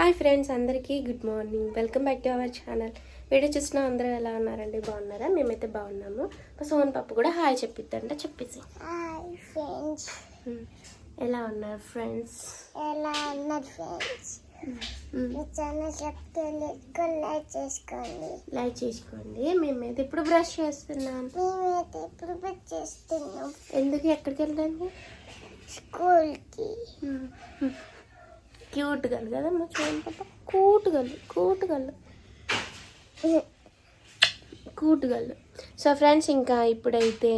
Hi friends అందరికీ good morning. Welcome back to our channel. Video చూసిన అందరూ ఎలా ఉన్నారండి? బాగున్నారా? మేమైతే బాగున్నాము. మా సోన్ పప్పు కూడా హాయ్ చెప్పిద్దంట చెప్పేసి హాయ్ ఫ్రెండ్స్. ఎలా ఉన్నారు ఫ్రెండ్స్? ఎలా ఉన్నారు ఫ్రెండ్స్? లైక్ చేసుకోండి. లైక్ చేసుకోండి. మేమైతే ఇప్పుడు బ్రష్ చేస్తున్నాం. మేమైతే ఇప్పుడు బుక్ చేస్తున్నాం. ఎందుకు ఎక్కడికి వెళ్ళండి స్కూల్కి. క్యూట్ గల్లు కదా మా పాప. పప్ప కూట్ గల్లు గల్లు గల్లు సో ఫ్రెండ్స్ ఇంకా ఇప్పుడైతే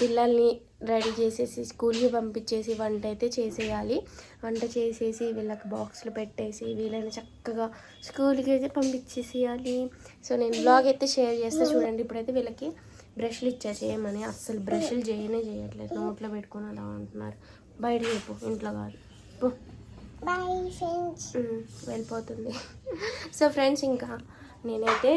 పిల్లల్ని రెడీ చేసేసి స్కూల్కి పంపించేసి వంట అయితే చేసేయాలి. వంట చేసేసి వీళ్ళకి బాక్స్లు పెట్టేసి వీళ్ళని చక్కగా స్కూల్కి అయితే పంపించేసేయాలి. సో నేను బ్లాగ్ అయితే షేర్ చేస్తే చూడండి ఇప్పుడైతే వీళ్ళకి బ్రష్లు ఇచ్చా చేయమని. అస్సలు బ్రష్లు చేయనే చేయట్లేదు. నోట్లో పెట్టుకొని అలా అంటున్నారు. బయట చెప్పు ఇంట్లో కాదు. బాయ్ ఫ్రెండ్స్ వెళ్ళిపోతుంది. సో ఫ్రెండ్స్ ఇంకా నేనైతే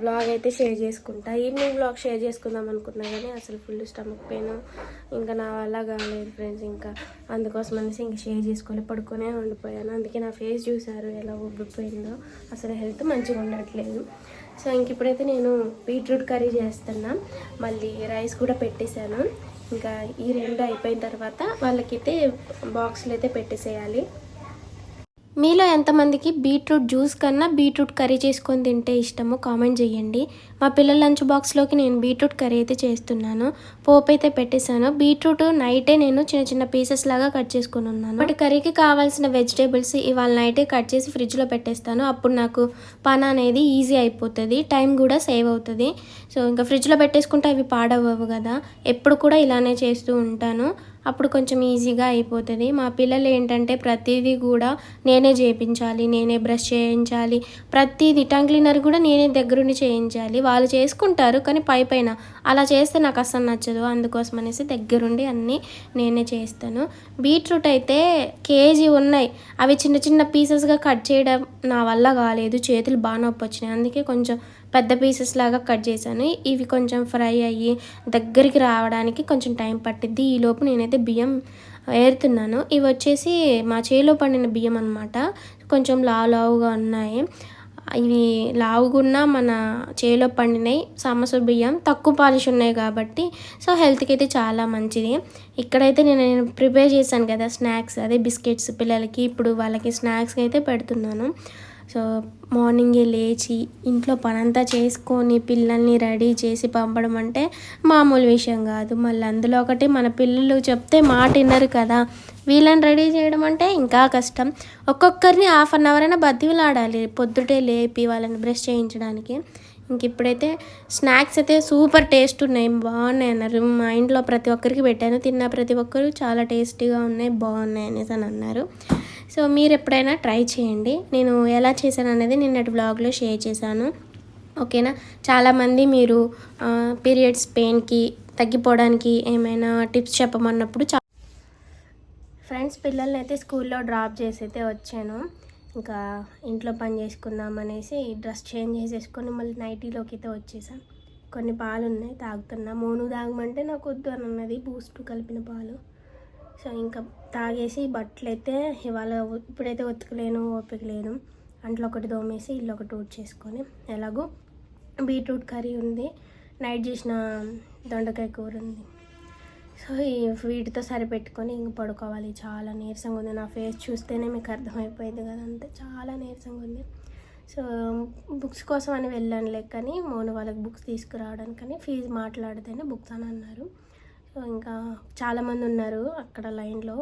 వ్లాగ్ అయితే షేర్ చేసుకుంటా. ఈవినింగ్ వ్లాగ్ షేర్ చేసుకుందాం అనుకున్నా కానీ అసలు ఫుల్ స్టమక్ పెయిన్ ఇంకా నా వల్ల కాలేదు ఫ్రెండ్స్ ఇంకా అందుకోసం అనేసి ఇంకా షేర్ చేసుకోలే పడుకొనే ఉండిపోయాను. అందుకే నా ఫేస్ చూసారు ఎలా ఉబ్బిపోయిందో అసలు హెల్త్ మంచిగా ఉండట్లేదు. సో ఇంక ఇప్పుడైతే నేను బీట్రూట్ కర్రీ చేస్తున్నా. మళ్ళీ రైస్ కూడా పెట్టేశాను. ఇంకా ఈ రెండు అయిపోయిన తర్వాత వాళ్ళకైతే బాక్స్లు అయితే పెట్టేసేయాలి. మీలో ఎంతమందికి బీట్రూట్ జ్యూస్ కన్నా బీట్రూట్ కర్రీ చేసుకొని తింటే ఇష్టమో కామెంట్ చేయండి. మా పిల్లల లంచ్ బాక్స్లోకి నేను బీట్రూట్ కర్రీ అయితే చేస్తున్నాను. పోపు అయితే పెట్టేశాను. బీట్రూట్ నైటే నేను చిన్న చిన్న పీసెస్ లాగా కట్ చేసుకుని ఉన్నాను. బట్ కర్రీకి కావాల్సిన వెజిటేబుల్స్ ఇవాళ నైటే కట్ చేసి ఫ్రిడ్జ్లో పెట్టేస్తాను. అప్పుడు నాకు పని అనేది ఈజీ అయిపోతుంది. టైం కూడా సేవ్ అవుతుంది. సో ఇంకా ఫ్రిడ్జ్లో పెట్టేసుకుంటే అవి పాడవవు కదా. ఎప్పుడు కూడా ఇలానే చేస్తూ ఉంటాను. అప్పుడు కొంచెం ఈజీగా అయిపోతుంది. మా పిల్లలు ఏంటంటే ప్రతిదీ కూడా నేనే చేయించాలి నేనే బ్రష్ చేయించాలి. ప్రతిదీ టంగ్ క్లీనర్ కూడా నేనే దగ్గరుండి చేయించాలి. వాళ్ళు చేసుకుంటారు కానీ పై పైన. అలా చేస్తే నాకు అసలు నచ్చదు. అందుకోసం అనేసి దగ్గరుండి అన్నీ నేనే చేస్తాను. బీట్రూట్ అయితే కేజీ ఉన్నాయి. అవి చిన్న చిన్న పీసెస్గా కట్ చేయడం నా వల్ల కాలేదు. చేతులు బాగా నొప్పి వచ్చినాయి. అందుకే కొంచెం పెద్ద పీసెస్ లాగా కట్ చేశాను. ఇవి కొంచెం ఫ్రై అయ్యి దగ్గరికి రావడానికి కొంచెం టైం పట్టిద్ది. ఈలోపు నేనైతే బియ్యం ఏరుతున్నాను. ఇవి వచ్చేసి మా చేలో పండిన బియ్యం అనమాట కొంచెం లావు లావుగా ఉన్నాయి. ఇవి లావుగున్నా మన చేలో పండినాయి సమసు బియ్యం తక్కువ పాలిష్ ఉన్నాయి కాబట్టి సో హెల్త్కి అయితే చాలా మంచిది. ఇక్కడైతే నేను నేను ప్రిపేర్ చేశాను కదా స్నాక్స్ అదే బిస్కెట్స్ పిల్లలకి ఇప్పుడు వాళ్ళకి స్నాక్స్ అయితే పెడుతున్నాను. సో మార్నింగే లేచి ఇంట్లో పనంతా చేసుకొని పిల్లల్ని రెడీ చేసి పంపడం అంటే మామూలు విషయం కాదు. మళ్ళీ అందులో ఒకటి మన పిల్లలు చెప్తే మాట వినరు కదా. వీళ్ళని రెడీ చేయడం అంటే ఇంకా కష్టం. ఒక్కొక్కరిని హాఫ్ అన్ అవర్ అయినా బద్దీలాడాలి పొద్దుటే లేపి వాళ్ళని బ్రష్ చేయించడానికి. ఇంక ఇప్పుడైతే స్నాక్స్ అయితే సూపర్ టేస్ట్ ఉన్నాయి. బాగున్నాయి అన్నారు. మా ఇంట్లో ప్రతి ఒక్కరికి పెట్టాను. తిన్న ప్రతి ఒక్కరు చాలా టేస్టీగా ఉన్నాయి. బాగున్నాయి అనేసి అని అన్నారు. సో మీరు ఎప్పుడైనా ట్రై చేయండి. నేను ఎలా చేశాను అనేది నిన్నటి బ్లాగ్లో షేర్ చేశాను. ఓకేనా? చాలామంది మీరు పీరియడ్స్ పెయిన్కి తగ్గిపోవడానికి ఏమైనా టిప్స్ చెప్పమన్నప్పుడు చా ఫ్రెండ్స్ పిల్లల్ని అయితే స్కూల్లో డ్రాప్ చేసి అయితే వచ్చాను. ఇంకా ఇంట్లో పని చేసుకుందాం అనేసి డ్రెస్ చేంజ్ చేసేసుకొని మళ్ళీ నైటీలోకి అయితే వచ్చేసాం కొన్ని పాలు ఉన్నాయి తాగుతున్నా. మూను తాగమంటే నాకు వద్దు అని అన్నది బూస్ట్ కలిపిన పాలు. సో ఇంకా తాగేసి బట్టలు అయితే ఇవాళ ఇప్పుడైతే ఉతకలేను ఓపిక లేదు. అంట్లో ఒకటి దోమేసి ఇల్లు ఒకటి ఊడ్ చేసుకొని ఎలాగో బీట్రూట్ కర్రీ ఉంది. నైట్ చేసిన దొండకాయ కూర ఉంది. సో ఈ వీటితో సరిపెట్టుకొని ఇంక పడుకోవాలి. చాలా నీరసంగా ఉంది. నా ఫేస్ చూస్తేనే మీకు అర్థమైపోయింది కదా అంతే. చాలా నీరసంగా ఉంది. సో బుక్స్ కోసం అని వెళ్ళానులే కానీ మోను వాళ్ళకి బుక్స్ తీసుకురావడానికని ఫీజు మాట్లాడితేనే బుక్స్ అని అన్నారు. ఇంకా చాలామంది ఉన్నారు అక్కడ లైన్లో.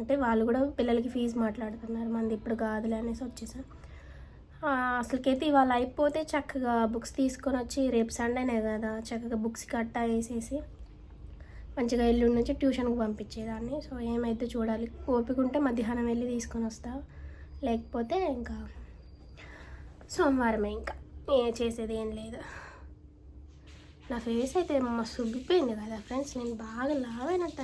అంటే వాళ్ళు కూడా పిల్లలకి ఫీజు మాట్లాడుతున్నారు. మంది ఇప్పుడు కాదులే అనేసి వచ్చేసాను అసలుకైతే ఇవాళ అయిపోతే చక్కగా బుక్స్ తీసుకొని వచ్చి రేపు సండేనే కదా చక్కగా బుక్స్ కట్టా వేసేసి మంచిగా ఎల్లుండి నుంచి ట్యూషన్కి పంపించేదాన్ని. సో ఏమైతే చూడాలి. ఓపిక ఉంటే మధ్యాహ్నం వెళ్ళి తీసుకొని వస్తా. లేకపోతే ఇంకా సోమవారమే ఇంకా. ఏ చేసేది ఏం లేదు. నా ఫేస్ అయితే మస్తు ఉబ్బిపోయింది కదా ఫ్రెండ్స్ నేను బాగా లావ్ అయినట్టు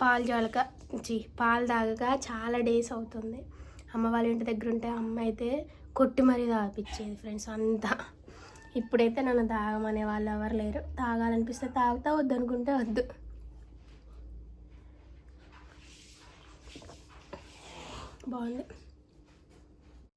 పాలు జోలక జీ పాలు తాగక చాలా డేస్ అవుతుంది. అమ్మ వాళ్ళ ఇంటి దగ్గర ఉంటే అమ్మ అయితే కొట్టి మరీ తాగిపించేది ఫ్రెండ్స్ అంతా. ఇప్పుడైతే నన్ను తాగమనే వాళ్ళు ఎవరు లేరు. తాగాలనిపిస్తే తాగుతా వద్దు అనుకుంటే వద్దు. బాగుంది.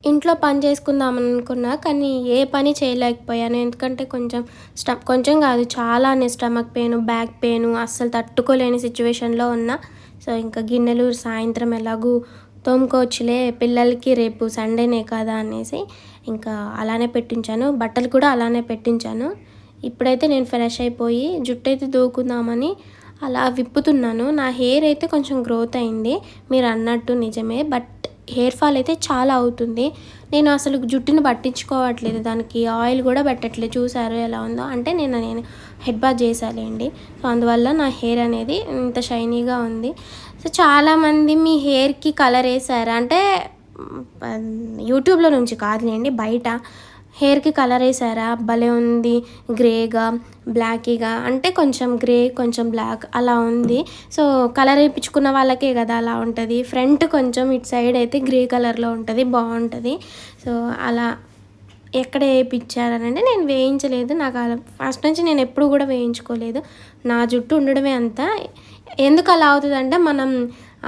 ఇంట్లో పని చేసుకుందాం అనుకున్నా కానీ ఏ పని చేయలేకపోయాను. ఎందుకంటే కొంచెం స్ట కొంచెం కాదు చాలానే స్టమక్ పెయిన్ బ్యాక్ పెయిన్ అస్సలు తట్టుకోలేని సిచ్యువేషన్లో ఉన్నా. సో ఇంకా గిన్నెలు సాయంత్రం ఎలాగూ తోముకోవచ్చులే పిల్లలకి రేపు సండేనే కదా అనేసి ఇంకా అలానే పెట్టించాను. బట్టలు కూడా అలానే పెట్టించాను. ఇప్పుడైతే నేను ఫ్రెష్ అయిపోయి జుట్టు అయితే దూకుందామని అలా విప్పుతున్నాను. నా హెయిర్ అయితే కొంచెం గ్రోత్ అయింది. మీరు అన్నట్టు నిజమే బట్ హెయిర్ ఫాల్ అయితే చాలా అవుతుంది. నేను అసలు జుట్టుని పట్టించుకోవట్లేదు. దానికి ఆయిల్ కూడా పెట్టట్లేదు. చూసారు ఎలా ఉందో? అంటే నేను నేను హెడ్ బాత్ చేసాలేండి సో అందువల్ల నా హెయిర్ అనేది ఇంత షైనీగా ఉంది. సో చాలామంది మీ హెయిర్కి కలర్ వేసారు? అంటే యూట్యూబ్లో నుంచి కాదులేండి బయట. హెయిర్కి కలర్ వేసారా? భలే ఉంది. గ్రేగా బ్లాకీగా. అంటే కొంచెం గ్రే కొంచెం బ్లాక్ అలా ఉంది. సో కలర్ వేయించుకున్న వాళ్ళకే కదా అలా ఉంటుంది. ఫ్రంట్ కొంచెం ఇటు సైడ్ అయితే గ్రే కలర్లో ఉంటుంది బాగుంటుంది. సో అలా ఎక్కడ వేయించారనంటే నేను వేయించలేదు. నాకు అలా ఫస్ట్ నుంచి నేను ఎప్పుడు కూడా వేయించుకోలేదు. నా జుట్టు ఉండడమే అంతా ఎందుకు అలా అవుతుందంటే మనం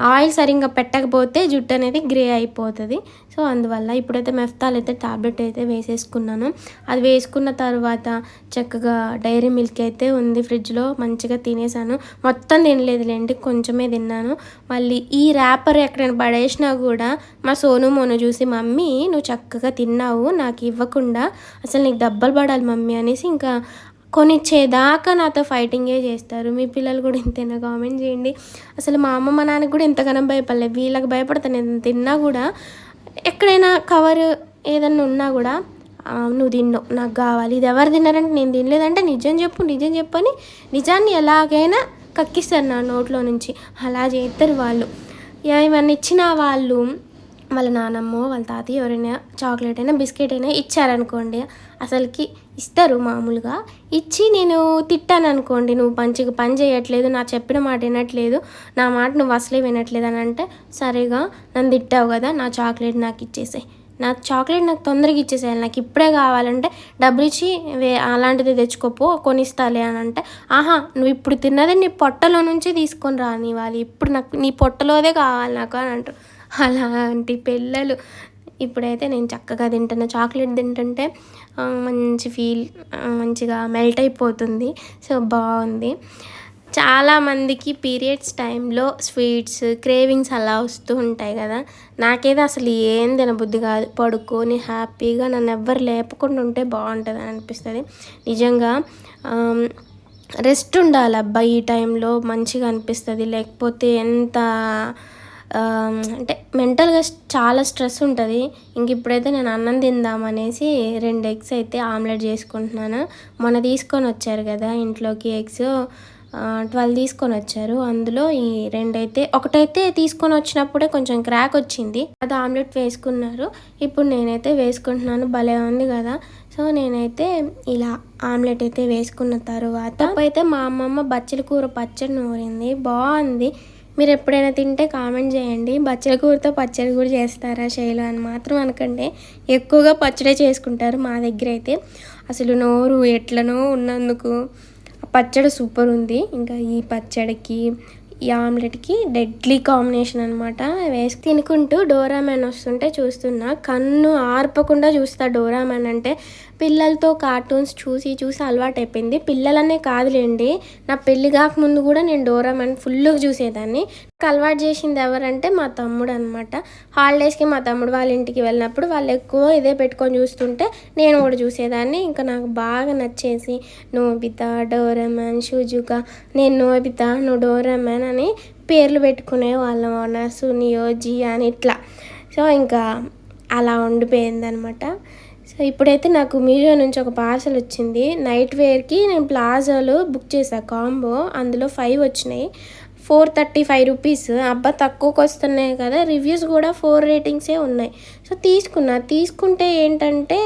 ఆయిల్ సరిగ్గా పెట్టకపోతే జుట్టు అనేది గ్రే అయిపోతుంది. సో అందువల్ల ఇప్పుడైతే మెఫ్తాల్ అయితే టాబ్లెట్ అయితే వేసేసుకున్నాను. అది వేసుకున్న తర్వాత చక్కగా డైరీ మిల్క్ అయితే ఉంది ఫ్రిడ్జ్లో మంచిగా తినేసాను. మొత్తం తినలేదులేండి కొంచెమే తిన్నాను. మళ్ళీ ఈ ర్యాపర్ ఎక్కడైనా పడేసినా కూడా మా సోను మోను చూసి మమ్మీ నువ్వు చక్కగా తిన్నావు నాకు ఇవ్వకుండా అసలు నీకు దెబ్బలు పడాలి మమ్మీ అనేసి ఇంకా కొనిచ్చేదాకా నాతో ఫైటింగే చేస్తారు. మీ పిల్లలు కూడా ఇంతైనా? కామెంట్ చేయండి. అసలు మా అమ్మ మా నాన్నకి కూడా ఎంతగానో భయపడలేదు. వీళ్ళకి భయపడతాను. నేను తిన్నా కూడా ఎక్కడైనా కవర్ ఏదన్నా ఉన్నా కూడా నువ్వు తిన్నావు నాకు కావాలి. ఇది ఎవరు తిన్నారంటే నేను తినలేదంటే నిజం చెప్పు నిజం చెప్పని నిజాన్ని ఎలాగైనా కక్కిస్తారు నా నోట్లో నుంచి. అలా చేస్తారు వాళ్ళు. ఏమన్నా ఇచ్చిన వాళ్ళు వాళ్ళ నానమ్మ వాళ్ళ తాతయ్య ఎవరైనా చాక్లెట్ అయినా బిస్కెట్ అయినా ఇచ్చారనుకోండి అసలుకి ఇస్తారు మామూలుగా. ఇచ్చి నేను తిట్టాను అనుకోండి నువ్వు మంచిగా పని చేయట్లేదు నా చెప్పిన మాట వినట్లేదు నా మాట నువ్వు అసలే వినట్లేదు అని అంటే సరేగా నన్ను తిట్టావు కదా నా చాక్లెట్ నాకు ఇచ్చేసాయి. నా చాక్లెట్ నాకు తొందరగా ఇచ్చేసేయాలి. నాకు ఇప్పుడే కావాలంటే డబ్బులు ఇచ్చి వే అలాంటిది తెచ్చుకోపో కొనిస్తాలే అని అంటే ఆహా నువ్వు ఇప్పుడు తిన్నది నీ పొట్టలో నుంచి తీసుకొని రాని వాళ్ళు. ఇప్పుడు నాకు నీ పొట్టలోదే కావాలి నాకు అని అంటారు. అలాంటి పిల్లలు. ఇప్పుడైతే నేను చక్కగా తింటున్నా చాక్లెట్ తింటుంటే మంచి ఫీల్ మంచిగా మెల్ట్ అయిపోతుంది. సో బాగుంది. చాలామందికి పీరియడ్స్ టైంలో స్వీట్స్ క్రేవింగ్స్ అలా వస్తూ ఉంటాయి కదా. నాకేదో అసలు ఏం తినబుద్ధి కాదు. పడుకొని హ్యాపీగా నన్ను ఎవ్వరు లేపకుండా ఉంటే బాగుంటుంది అని అనిపిస్తుంది. నిజంగా రెస్ట్ ఉండాలి అబ్బాయి ఈ టైంలో మంచిగా అనిపిస్తుంది. లేకపోతే ఎంత అంటే మెంటల్గా చాలా స్ట్రెస్ ఉంటుంది. ఇంక ఇప్పుడైతే నేను అన్నం తిందామనేసి రెండు ఎగ్స్ అయితే ఆమ్లెట్ చేసుకుంటున్నాను. మొన్న తీసుకొని వచ్చారు కదా ఇంట్లోకి ఎగ్స్. ట్వెల్వ్ తీసుకొని వచ్చారు. అందులో ఈ రెండైతే ఒకటైతే తీసుకొని వచ్చినప్పుడే కొంచెం క్రాక్ వచ్చింది. అది ఆమ్లెట్ వేసుకున్నారు. ఇప్పుడు నేనైతే వేసుకుంటున్నాను. భలే ఉంది కదా. సో నేనైతే ఇలా ఆమ్లెట్ అయితే వేసుకున్న తర్వాత అయితే మా అమ్మమ్మ బచ్చల కూర పచ్చడి నూరింది. బాగుంది. మీరు ఎప్పుడైనా తింటే కామెంట్ చేయండి. బచ్చల కూరతో పచ్చడి కూడా చేస్తారా శైలు అని మాత్రం అనకండి. ఎక్కువగా పచ్చడే చేసుకుంటారు మా దగ్గర అయితే అసలు నోరు ఎట్లనో ఉన్నందుకు పచ్చడి సూపర్ ఉంది. ఇంకా ఈ పచ్చడికి ఈ ఆమ్లెట్కి డెడ్లీ కాంబినేషన్ అనమాట వేసి తినుకుంటూ డోరామెన్ వస్తుంటే చూస్తున్నా. కన్ను ఆర్పకుండా చూస్తా డోరామెన్ అంటే పిల్లలతో కార్టూన్స్ చూసి చూసి అలవాటు అయిపోయింది పిల్లలనే కాదులేండి నా పెళ్ళి కాకముందు కూడా నేను డోరామెన్ ఫుల్గా చూసేదాన్ని. నాకు అలవాటు చేసింది ఎవరంటే మా తమ్ముడు అనమాట హాలిడేస్కి మా తమ్ముడు వాళ్ళ ఇంటికి వెళ్ళినప్పుడు వాళ్ళు ఎక్కువ ఇదే పెట్టుకొని చూస్తుంటే నేను కూడా చూసేదాన్ని. ఇంకా నాకు బాగా నచ్చేసి నోబితా డోరామన్ షూజుకా నేను నోబితా నువ్వు డోరామన్ అని పేర్లు పెట్టుకునే వాళ్ళం. అనసు నియోజీ అని ఇట్లా. సో ఇంకా అలా ఉండిపోయిందనమాట సో ఇప్పుడైతే నాకు మీషో నుంచి ఒక పార్సల్ వచ్చింది. నైట్ వేర్కి నేను ప్లాజోలో బుక్ చేశాను కాంబో. అందులో ఫైవ్ వచ్చినాయి. ఫోర్ థర్టీ ఫైవ్ రూపీస్ అబ్బా తక్కువకి వస్తున్నాయి కదా. రివ్యూస్ కూడా ఫోర్ రేటింగ్సే ఉన్నాయి. సో తీసుకున్నా. తీసుకుంటే ఏంటంటే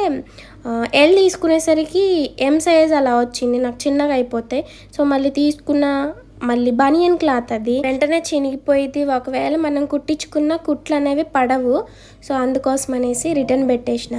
ఎల్ తీసుకునేసరికి ఎం సైజ్ అలా వచ్చింది. నాకు చిన్నగా అయిపోతాయి సో మళ్ళీ తీసుకున్న మళ్ళీ బనియన్ క్లాత్ అది. వెంటనే చినిగిపోయింది. ఒకవేళ మనం కుట్టించుకున్న కుట్లు అనేవి పడవు. సో అందుకోసం అనేసి రిటర్న్ పెట్టేసిన.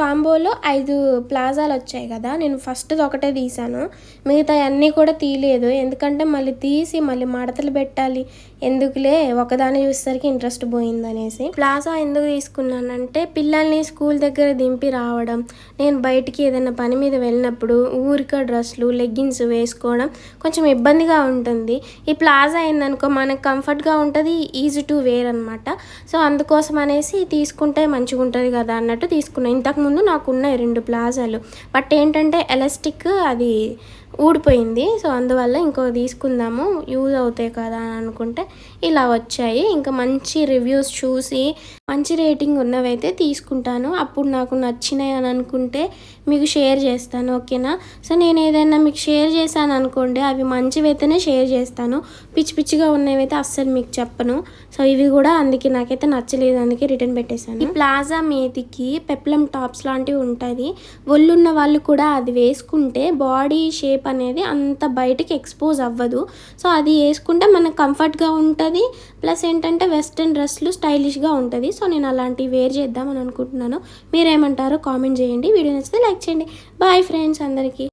కాంబోలో ఐదు ప్లాజాలు వచ్చాయి కదా నేను ఫస్ట్ది ఒకటే తీసాను మిగతా అన్నీ కూడా తీయలేదు. ఎందుకంటే మళ్ళీ తీసి మళ్ళీ మడతలు పెట్టాలి. ఎందుకులే? ఒకదాన్ని చూసేసరికి ఇంట్రెస్ట్ పోయిందనేసి. ప్లాజా ఎందుకు తీసుకున్నానంటే పిల్లల్ని స్కూల్ దగ్గర దింపి రావడం. నేను బయటికి ఏదైనా పని మీద వెళ్ళినప్పుడు ఊరిక డ్రెస్లు లెగ్గిన్స్ వేసుకోవడం కొంచెం ఇబ్బందిగా ఉంటుంది. ఈ ప్లాజా ఏందనుకో మనకు కంఫర్ట్గా ఉంటుంది ఈజీ టు వేర్ అనమాట సో అందుకోసం అనేసి తీసుకుంటే మంచిగా ఉంటుంది కదా అన్నట్టు తీసుకున్నాను ఇంతకుముందు నాకు ఉన్నాయి రెండు ప్లాజాలు. బట్ ఏంటంటే ఎలాస్టిక్ అది ఊడిపోయింది. సో అందువల్ల ఇంకో తీసుకుందాము. యూజ్ అవుతాయి కదా అని అనుకుంటే ఇలా వచ్చాయి. ఇంకా మంచి రివ్యూస్ చూసి మంచి రేటింగ్ ఉన్నవైతే తీసుకుంటాను. అప్పుడు నాకు నచ్చినాయి అని అనుకుంటే మీకు షేర్ చేస్తాను. ఓకేనా? సో నేను ఏదైనా మీకు షేర్ చేశాను అనుకోండి అవి మంచివైతేనే షేర్ చేస్తాను. పిచ్చి పిచ్చిగా ఉన్నవైతే అస్సలు మీకు చెప్పను. సో ఇవి కూడా అందుకే నాకైతే నచ్చలేదు అందుకే రిటర్న్ పెట్టేశాను. ఈ ప్లాజా మీదికి పెప్లం టాప్స్ లాంటివి ఉంటుంది. ఒళ్ళున్న వాళ్ళు కూడా అది వేసుకుంటే బాడీ షేప్ అనేది అంత బయటికి ఎక్స్పోజ్ అవ్వదు. సో అది వేసుకుంటే మనకు కంఫర్ట్గా ఉంటుంది. ప్లస్ ఏంటంటే వెస్ట్రన్ డ్రెస్లు స్టైలిష్గా ఉంటుంది. సో నేను అలాంటివి వేర్ చేద్దామని అనుకుంటున్నాను. మీరేమంటారో కామెంట్ చేయండి. వీడియో నచ్చితే లైక్ చేయండి. బాయ్ ఫ్రెండ్స్ అందరికీ.